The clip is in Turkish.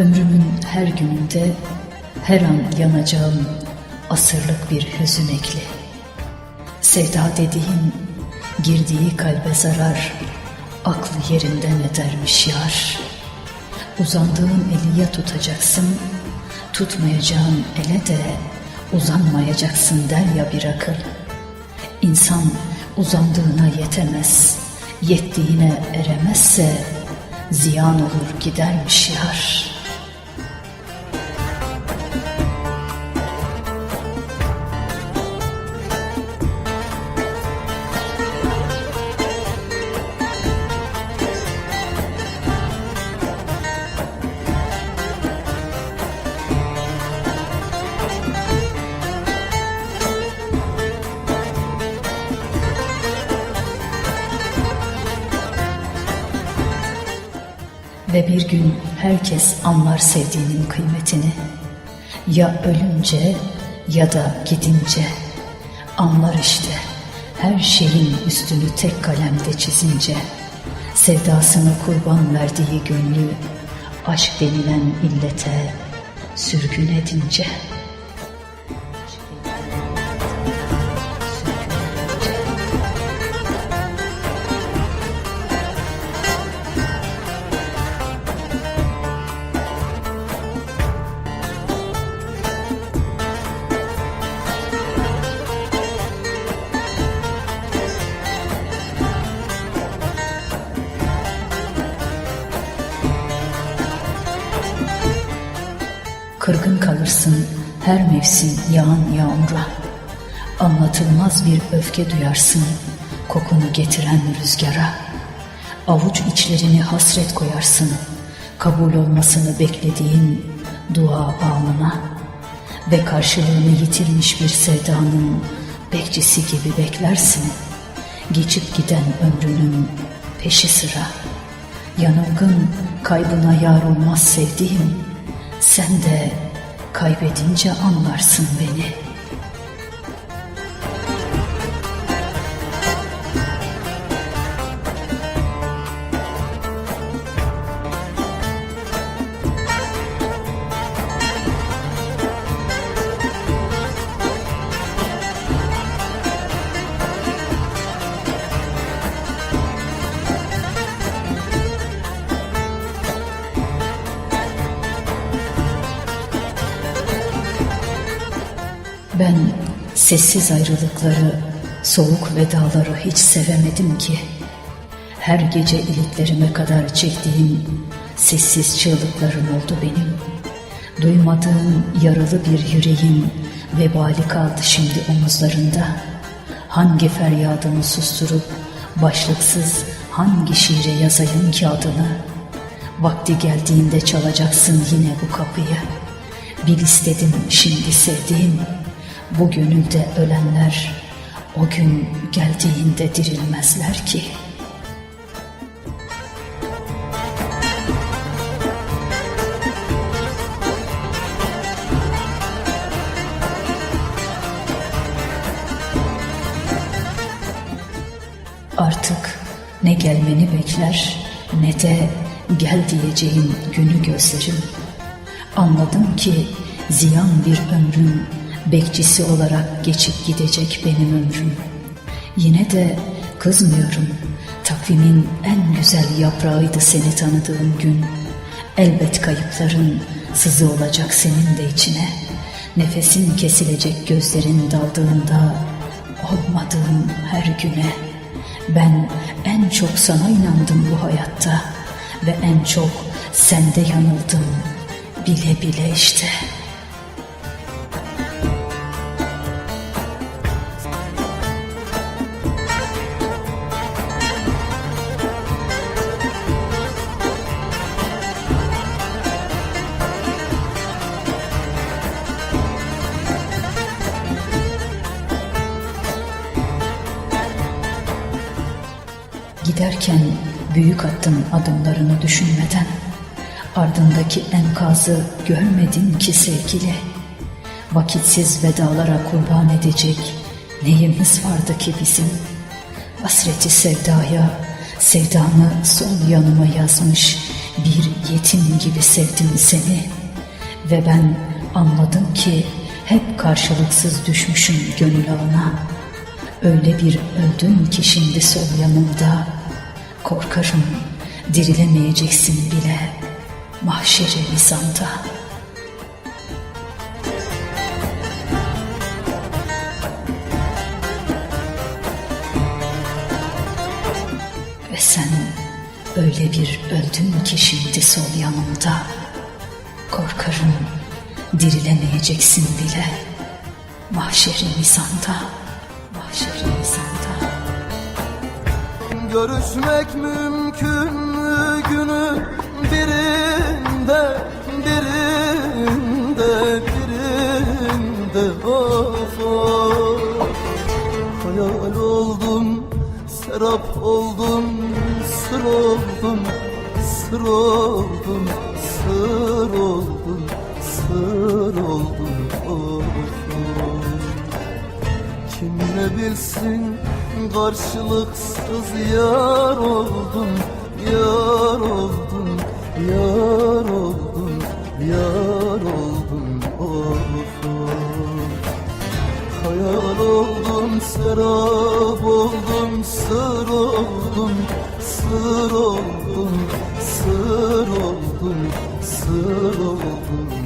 Ömrümün her gününde her an yanacağım asırlık bir hüzün ekli. Sevda dediğin girdiği kalbe zarar, aklı yerinden edermiş yar. Uzandığın eli ya tutacaksın, tutmayacağın ele de uzanmayacaksın der ya bir akıl. İnsan uzandığına yetemez, yettiğine eremezse ziyan olur gidermiş yar. Ve bir gün herkes anlar sevdiğinin kıymetini. Ya ölünce ya da gidince anlar işte her şeyin üstünü tek kalemde çizince. Sevdasını kurban verdiği gönlü aşk denilen illete sürgün edince. Kırgın kalırsın her mevsim yağan yağmura. Anlatılmaz bir öfke duyarsın kokunu getiren rüzgara. Avuç içlerini hasret koyarsın kabul olmasını beklediğin dua bağlına. Ve karşılığını yitirmiş bir sevdanın bekçisi gibi beklersin. Geçip giden ömrünün peşi sıra. Yanılgın kaybına yar olmaz sevdiğim. Sen de kaybedince anlarsın beni. Ben sessiz ayrılıkları, soğuk vedaları hiç sevemedim ki. Her gece iliklerime kadar çektiğim sessiz çığlıklarım oldu benim. Duymadığım yaralı bir yüreğim vebali kaldı şimdi omuzlarında. Hangi feryadımı susturup başlıksız hangi şiire yazayım ki adını? Vakti geldiğinde çalacaksın yine bu kapıyı. Bil istedim şimdi sevdiğim. Bu gönülde ölenler o gün geldiğinde dirilmezler ki. Artık ne gelmeni bekler ne de gel diyeceğin günü gözlerim. Anladım ki ziyan bir ömrün bekçisi olarak geçip gidecek benim ömrüm. Yine de kızmıyorum. Takvimin en güzel yaprağıydı seni tanıdığım gün. Elbet kayıpların sızı olacak senin de içine. Nefesin kesilecek gözlerin daldığında olmadığım her güne. Ben en çok sana inandım bu hayatta ve en çok sende yanıldım bile bile işte. Giderken büyük attın adımlarını düşünmeden. Ardındaki enkazı görmedin ki sevgili. Vakitsiz vedalara kurban edecek neyimiz vardı ki bizim? Hasreti sevdaya, sevdanı sol yanıma yazmış bir yetim gibi sevdim seni ve ben anladım ki hep karşılıksız düşmüşüm gönül ağına. Öyle bir öldün ki şimdi sol yanımda, korkarım dirilemeyeceksin bile mahşeri nizamda. Ve sen öyle bir öldün ki şimdi sol yanımda, korkarım dirilemeyeceksin bile mahşeri nizamda, mahşeri nizamda. Görüşmek mümkün mü günü birinde birinde birinde? Of of. Hayal oldum serap oldum sır oldum sır oldum sır oldum sır oldum. Of of. Kim ne bilsin karşılıksız yar oldum Yar oldum, yar oldum, yar oldum of of Hayal oldum, serap oldum, sır oldum Sır oldum, sır oldum, sır oldum